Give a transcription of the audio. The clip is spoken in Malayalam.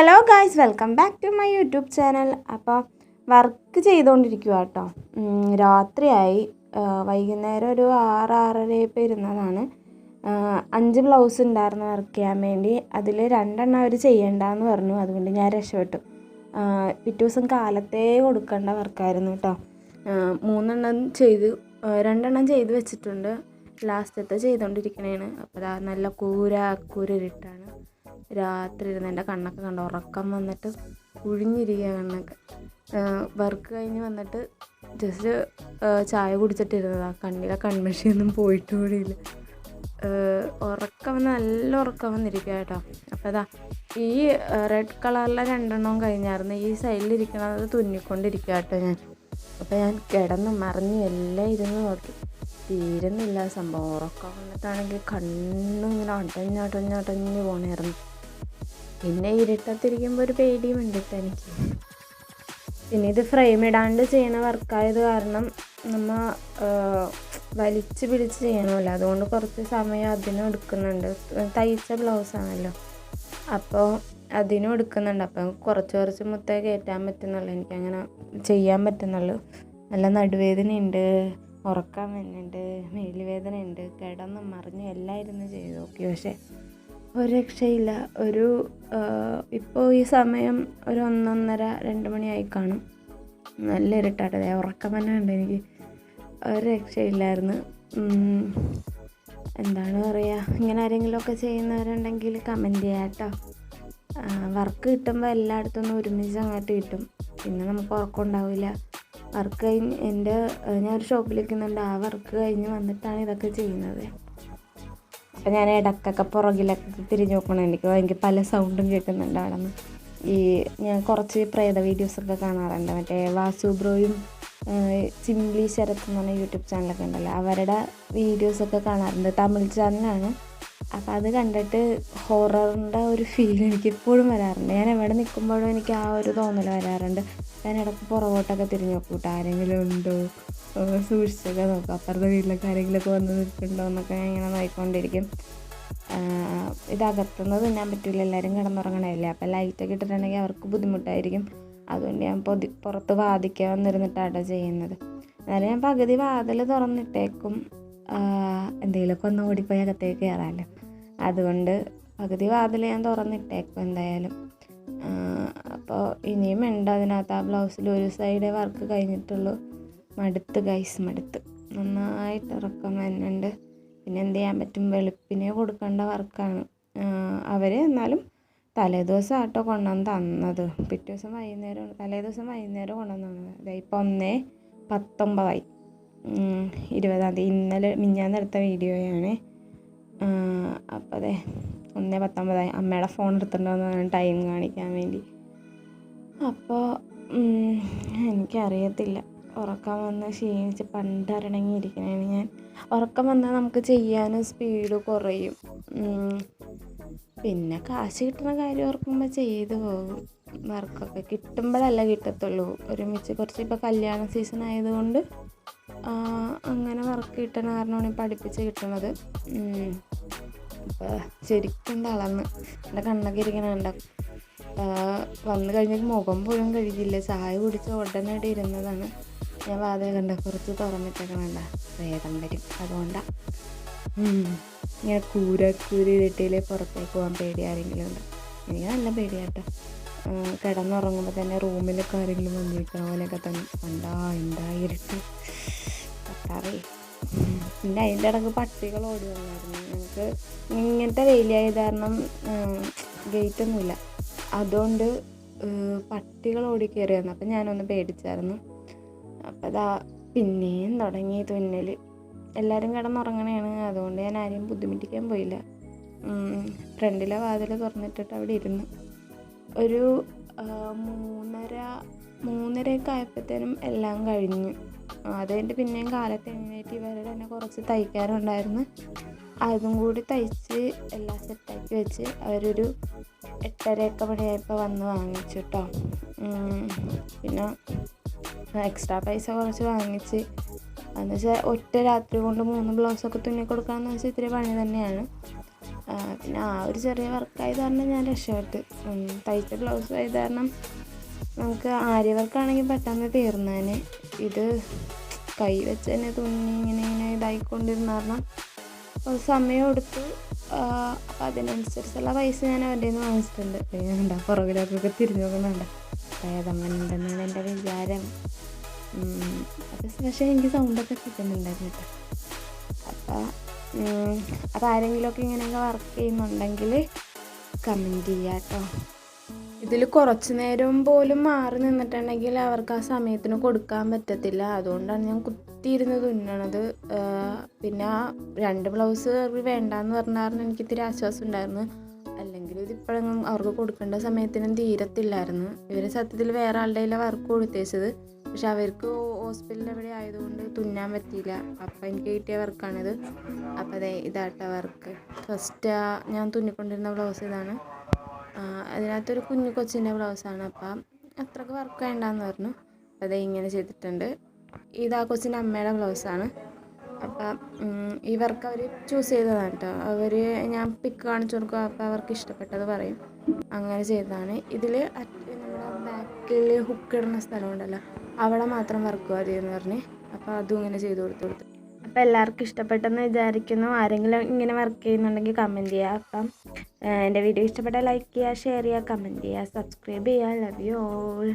Hello guys welcome back to my YouTube channel അപ്പോൾ വർക്ക് ചെയ്തുകൊണ്ടിരിക്കുക കേട്ടോ രാത്രിയായി. വൈകുന്നേരം ഒരു ആറ് ആറരയപ്പോൾ ഇരുന്നതാണ്. അഞ്ച് ബ്ലൗസ് ഉണ്ടായിരുന്നു വർക്ക് ചെയ്യാൻ വേണ്ടി. അതിൽ രണ്ടെണ്ണം അവർ ചെയ്യണ്ടെന്ന് പറഞ്ഞു. അതുകൊണ്ട് ഞാൻ രക്ഷപ്പെട്ടു. പിറ്റേ ദിവസം കാലത്തേ കൊടുക്കേണ്ട വർക്കായിരുന്നു കേട്ടോ മൂന്നെണ്ണം ചെയ്ത് രണ്ടെണ്ണം ചെയ്ത് വെച്ചിട്ടുണ്ട്. ലാസ്റ്റത്തെ ചെയ്തുകൊണ്ടിരിക്കണേണ് അപ്പോൾ നല്ല കൂര കൂരിട്ടാണ് രാത്രി ഇരുന്ന് എന്റെ കണ്ണൊക്കെ കണ്ട? ഉറക്കം വന്നിട്ട് കുഴിഞ്ഞിരിക്കുക കണ്ണൊക്കെ വർക്ക് കഴിഞ്ഞ് വന്നിട്ട് ജസ്റ്റ് ചായ കുടിച്ചിട്ടിരുന്നതാണ് കണ്ണിലെ കൺമഷിയൊന്നും പോയിട്ട് കൂടിയില്ല ഉറക്കം നല്ല ഉറക്കം വന്നിരിക്കുക കേട്ടോ. അപ്പോൾ അതാ ഈ റെഡ് കളറിലെ രണ്ടെണ്ണവും കഴിഞ്ഞായിരുന്നു. ഈ സൈഡിലിരിക്കണത് തുന്നിക്കൊണ്ടിരിക്കുക കേട്ടോ ഞാൻ. അപ്പോൾ ഞാൻ കിടന്ന് മറിഞ്ഞ് എല്ലാം ഇരുന്ന് നോക്കി. തീരുന്നില്ല സംഭവം. ഉറക്കം വന്നിട്ടാണെങ്കിൽ കണ്ണിങ്ങനെ അടഞ്ഞടഞ്ഞടഞ്ഞ് പോണായിരുന്നു. പിന്നെ ഇരുട്ടത്തിരിക്കുമ്പോൾ ഒരു പേടിയും ഉണ്ട് കേട്ടോ എനിക്ക് പിന്നെ ഇത് ഫ്രെയിം ഇടാണ്ട് ചെയ്യണ വർക്കായത് കാരണം നമ്മൾ വലിച്ചു പിടിച്ച് ചെയ്യണമല്ലോ. അതുകൊണ്ട് കുറച്ച് സമയം അതിനും എടുക്കുന്നുണ്ട്. തയ്ച്ച ബ്ലൗസ് ആണല്ലോ. അപ്പോൾ അതിനും എടുക്കുന്നുണ്ട്. അപ്പം കുറച്ച് കുറച്ച് മുത്തേ കയറ്റാൻ പറ്റുന്നുള്ളൂ. എനിക്കങ്ങനെ ചെയ്യാൻ പറ്റുന്നുള്ളൂ. നല്ല നടുവേദന ഉണ്ട് ഉറക്കാൻ വരുന്നുണ്ട് മേലുവേദന ഉണ്ട് കിടന്ന് മറിഞ്ഞ് എല്ലാം ഇരുന്ന് ചെയ്തു നോക്കി. പക്ഷേ ഒരു രക്ഷയില്ല. ഒരു ഇപ്പോൾ ഈ സമയം ഒരു ഒന്നൊന്നര രണ്ട് മണിയായി കാണും. നല്ല ഇരുട്ടാട്ടത് ഉറക്കം തന്നെ ഉണ്ട് എനിക്ക് ഒരു രക്ഷയില്ലായിരുന്നു. എന്താണ് പറയുക ഇങ്ങനെ ആരെങ്കിലുമൊക്കെ ചെയ്യുന്നവരുണ്ടെങ്കിൽ കമന്റ് ചെയ്യാം കേട്ടോ. വർക്ക് കിട്ടുമ്പോൾ എല്ലായിടത്തും ഒന്ന് ഒരുമിച്ച് അങ്ങോട്ട് കിട്ടും. പിന്നെ നമുക്ക് ഉറക്കം ഉണ്ടാവില്ല. വർക്ക് കഴിഞ്ഞ് എന്റെ ഞാനൊരു ഷോപ്പിൽ നിൽക്കുന്നുണ്ട് ആ വർക്ക് കഴിഞ്ഞ് വന്നിട്ടാണ് ഇതൊക്കെ ചെയ്യുന്നത്. അപ്പം ഞാൻ ഇടക്കൊക്കെ പുറകിലൊക്കെ തിരിഞ്ഞ് നോക്കണം എനിക്ക് എനിക്ക് പല സൗണ്ടും കേൾക്കുന്നുണ്ട് അവിടെ നിന്ന് ഈ ഞാൻ കുറച്ച് പ്രേത വീഡിയോസൊക്കെ കാണാറുണ്ട്. മറ്റേ വാസു ബ്രോയും ചിംലി ശരത്ത് എന്ന് പറഞ്ഞ യൂട്യൂബ് ചാനലൊക്കെ ഉണ്ടല്ലോ. അവരുടെ വീഡിയോസൊക്കെ കാണാറുണ്ട്. തമിഴ് ചാനലാണ് അപ്പോൾ അത് കണ്ടിട്ട് ഹൊററിന്റെ ഒരു ഫീൽ എനിക്ക് ഇപ്പോഴും വരാറുണ്ട്. ഞാൻ എവിടെ നിൽക്കുമ്പോഴും എനിക്ക് ആ ഒരു തോന്നൽ വരാറുണ്ട്. ഞാൻ ഇടയ്ക്ക് പുറകോട്ടൊക്കെ തിരിഞ്ഞു നോക്കൂട്ടോ. ആരെങ്കിലും ഉണ്ടോ? സൂക്ഷിച്ചൊക്കെ നോക്കും അപ്പുറത്തെ വീട്ടിലൊക്കെ ആരെങ്കിലുമൊക്കെ വന്ന് നിൽക്കുന്നുണ്ടോ എന്നൊക്കെ ഞാൻ ഇങ്ങനെ നോക്കിക്കൊണ്ടിരിക്കും. ഇതകത്തുനിന്ന് തിന്നാൻ പറ്റില്ല എല്ലാവരും കിടന്നുറങ്ങണമല്ലേ അപ്പോൾ ലൈറ്റൊക്കെ ഇട്ടിട്ടുണ്ടെങ്കിൽ അവർക്ക് ബുദ്ധിമുട്ടായിരിക്കും. അതുകൊണ്ട് ഞാൻ പൊതി പുറത്ത് വാദിക്കാൻ വന്നിരുന്നിട്ടാണ് ചെയ്യുന്നത്. എന്നാലും ഞാൻ പകുതി വാതിൽ തുറന്നിട്ടേക്കും. എന്തെങ്കിലുമൊക്കെ ഒന്ന് ഓടിപ്പോയി അകത്തേക്ക് കയറാമല്ലോ. അതുകൊണ്ട് പകുതി വാതിൽ ഞാൻ തുറന്നിട്ടേക്കും എന്തായാലും. അപ്പോൾ ഇനിയും ഉണ്ട്. അതിനകത്ത് ആ ബ്ലൗസിൽ ഒരു സൈഡേ വർക്ക് കഴിഞ്ഞിട്ടുള്ളൂ. മടുത്ത് ഗൈസ് മടുത്ത്. നന്നായിട്ട് ഇറക്കം വരുന്നുണ്ട് പിന്നെ എന്ത് ചെയ്യാൻ പറ്റും? വെളുപ്പിനെ കൊടുക്കേണ്ട വർക്കാണ്. അവർ എന്നാലും തലേദിവസം ആട്ടോ കൊണ്ടുവന്ന് തന്നത്. പിറ്റേ ദിവസം വൈകുന്നേരം തലേദിവസം വൈകുന്നേരം കൊണ്ടുവന്ന് തന്നത്. അതെ ഇപ്പോൾ ഒന്നേ പത്തൊമ്പതായി. ഇരുപതാം തീയതി. ഇന്നലെ മിഞ്ഞാന്നെടുത്ത വീഡിയോയാണ്. അപ്പോൾ അതെ ഒന്നേ പത്തൊമ്പതായി. അമ്മയുടെ ഫോൺ എടുത്തിട്ടുണ്ടോയെന്ന് ടൈം കാണിക്കാൻ വേണ്ടി. അപ്പോൾ എനിക്കറിയത്തില്ല. ഉറക്കം വന്ന് ക്ഷീണിച്ച് പണ്ടരടങ്ങിയിരിക്കണേണ് ഞാൻ. ഉറക്കം വന്നാൽ നമുക്ക് ചെയ്യാനും സ്പീഡ് കുറയും. പിന്നെ കാശ് കിട്ടുന്ന കാര്യം ഓർക്കുമ്പോൾ ചെയ്തു പോകും. വർക്കൊക്കെ കിട്ടുമ്പോഴല്ല കിട്ടത്തുള്ളൂ. ഒരുമിച്ച് കുറച്ച് ഇപ്പോൾ കല്യാണ സീസൺ ആയതുകൊണ്ട് അങ്ങനെ വർക്ക് കിട്ടണ കാരണമാണ് പഠിപ്പിച്ച് കിട്ടണത്. ഉം. അപ്പോൾ ശരിക്കും തളർന്ന്. എന്റെ കണ്ണൊക്കെ ഇരിക്കണുണ്ട് വന്നു കഴിഞ്ഞിട്ട് മുഖം പോലും കഴുകിയില്ല. ചായ കുടിച്ച് ഉടനടി ഇരുന്നതാണ്. ഞാൻ വാതിൽ കണ്ട കുറച്ച് തുറന്നിട്ടൊക്കെ വേണ്ട വേദം വരും. അതുകൊണ്ടാണ് ഇങ്ങനെ കൂര കൂരി ഇരട്ടിയിലെ പുറത്തേക്ക് പോകാൻ പേടി ആരെങ്കിലും ഉണ്ട്? എനിക്ക് നല്ല പേടിയാട്ടോ. കിടന്നുറങ്ങുമ്പോൾ തന്നെ റൂമിലൊക്കെ ആരെങ്കിലും വന്നിരിക്കണം പോലെയൊക്കെ തന്നെ. കണ്ടാ എന്താ ഇരുട്ട്? പത്താറേ പിന്നെ അതിന്റെ ഇടയ്ക്ക് പട്ടികൾ ഓടി വന്നായിരുന്നു ഞങ്ങൾക്ക് ഇങ്ങനത്തെ വെയിലായത് കാരണം ഗേറ്റൊന്നുമില്ല. അതുകൊണ്ട് പട്ടികൾ ഓടി കയറി അപ്പം ഞാനൊന്ന് പേടിച്ചായിരുന്നു. അപ്പം അതാ പിന്നെയും തുടങ്ങി തുന്നൽ എല്ലാവരും കിടന്നുറങ്ങണയാണ് അതുകൊണ്ട് ഞാൻ ആരെയും ബുദ്ധിമുട്ടിക്കാൻ പോയില്ല. ഫ്രണ്ടിലെ വാതിൽ തുറന്നിട്ടിട്ട് അവിടെ ഇരുന്നു. ഒരു മൂന്നര മൂന്നരയൊക്കെ ആയപ്പോഴത്തേനും എല്ലാം കഴിഞ്ഞു. അത് പിന്നെയും കാലത്ത് എഴുന്നേറ്റ് ഇവരുടെ തന്നെ കുറച്ച് തയ്ക്കാറുണ്ടായിരുന്നു. അതും കൂടി തയ്ച്ച് എല്ലാം സെറ്റാക്കി വെച്ച് അവരൊരു എട്ടരയൊക്കെ മണിയായപ്പോൾ വന്ന് വാങ്ങിച്ചു കേട്ടോ പിന്നെ എക്സ്ട്രാ പൈസ കുറച്ച് വാങ്ങിച്ച്. എന്ന് വെച്ചാൽ ഒറ്റ രാത്രി കൊണ്ട് മൂന്ന് ബ്ലൗസൊക്കെ തുന്നി കൊടുക്കാമെന്ന് വെച്ചാൽ ഇത്തിരി പണി തന്നെയാണ്. പിന്നെ ആ ഒരു ചെറിയ വർക്കായത് കാരണം ഞാൻ രക്ഷപ്പെട്ട്. തയ്ച്ച ബ്ലൗസ് ആയത് കാരണം നമുക്ക് ആര്യവർക്കാണെങ്കിൽ പെട്ടെന്ന് തീർന്നേനെ. ഇത് കൈ വെച്ച് തന്നെ തുന്നി ഇങ്ങനെ ഇങ്ങനെ ഇതായിക്കൊണ്ടിരുന്ന കാരണം ഒരു സമയം എടുത്തു. അപ്പം അതിനനുസരിച്ചുള്ള പൈസ ഞാൻ അവന്റെ നിന്ന് വാങ്ങിച്ചിട്ടുണ്ട്. വേണ്ട പുറകിലേക്കൊക്കെ തിരിഞ്ഞു നോക്കുന്നുണ്ട് ഉണ്ടെന്നാണ് എന്റെ വിചാരം. അത് പക്ഷേ എനിക്ക് സൗണ്ടൊക്കെ കിട്ടുന്നുണ്ടായിരുന്നു കേട്ടോ. അപ്പോൾ അപ്പോൾ ആരെങ്കിലുമൊക്കെ ഇങ്ങനെയൊക്കെ വർക്ക് ചെയ്യുന്നുണ്ടെങ്കിൽ കമന്റ് ചെയ്യാം കേട്ടോ ഇതിൽ കുറച്ച് നേരം പോലും മാറി നിന്നിട്ടുണ്ടെങ്കിൽ അവർക്ക് ആ സമയത്തിന് കൊടുക്കാൻ പറ്റത്തില്ല. അതുകൊണ്ടാണ് ഞാൻ കുത്തിയിരുന്ന് തുന്നണത് പിന്നെ ആ രണ്ട് ബ്ലൗസ് വേണ്ടാന്ന് പറഞ്ഞ കാരണം എനിക്ക് ഇത്തിരി ആശ്വാസം ഉണ്ടായിരുന്നു. അല്ലെങ്കിൽ ഇത് ഇപ്പോഴെങ്കിലും അവർക്ക് കൊടുക്കേണ്ട സമയത്തിനും തീരത്തില്ലായിരുന്നു. ഇവർ സത്യത്തിൽ വേറെ ആളുടെ വർക്ക് കൊടുത്തേച്ചത്. പക്ഷെ അവർക്ക് ഹോസ്പിറ്റലിൽ എവിടെ ആയതുകൊണ്ട് തുന്നാൻ പറ്റിയില്ല. അപ്പം എനിക്ക് കിട്ടിയ വർക്കാണിത് അപ്പം അതെ ഇതാട്ട വർക്ക് ഫസ്റ്റ് ഞാൻ തുന്നിക്കൊണ്ടിരുന്ന ബ്ലൗസ് ഇതാണ്. അതിനകത്തൊരു കുഞ്ഞു കൊച്ചിന്റെ ബ്ലൗസാണ്. അപ്പം അത്രയ്ക്ക് വർക്ക് വേണ്ടെന്ന് പറഞ്ഞു. അതേ ഇങ്ങനെ ചെയ്തിട്ടുണ്ട്. ഇത് ആ കൊച്ചിന്റെ അമ്മയുടെ ബ്ലൗസാണ്. അപ്പം ഈ വർക്ക് അവർ ചൂസ് ചെയ്തതാണ് കേട്ടോ അവർ ഞാൻ പിക്ക് കാണിച്ചു കൊടുക്കും അപ്പോൾ അവർക്ക് ഇഷ്ടപ്പെട്ടത് പറയും. അങ്ങനെ ചെയ്തതാണ്. ഇതിൽ നമ്മുടെ ബാക്കിൽ ഹുക്ക് ഇടുന്ന സ്ഥലമുണ്ടല്ലോ അവിടെ മാത്രം വർക്ക് മതി എന്ന് പറഞ്ഞ്. അപ്പോൾ അതും ഇങ്ങനെ ചെയ്ത് കൊടുത്തു കൊടുത്തു. അപ്പോൾ എല്ലാവർക്കും ഇഷ്ടപ്പെട്ടെന്ന് വിചാരിക്കുന്നു. ആരെങ്കിലും ഇങ്ങനെ വർക്ക് ചെയ്യുന്നുണ്ടെങ്കിൽ കമന്റ് ചെയ്യുക അപ്പം എന്റെ വീഡിയോ ഇഷ്ടപ്പെട്ടാൽ ലൈക്ക് ചെയ്യുക ഷെയർ ചെയ്യുക കമന്റ് ചെയ്യുക സബ്സ്ക്രൈബ് ചെയ്യുക. Love you all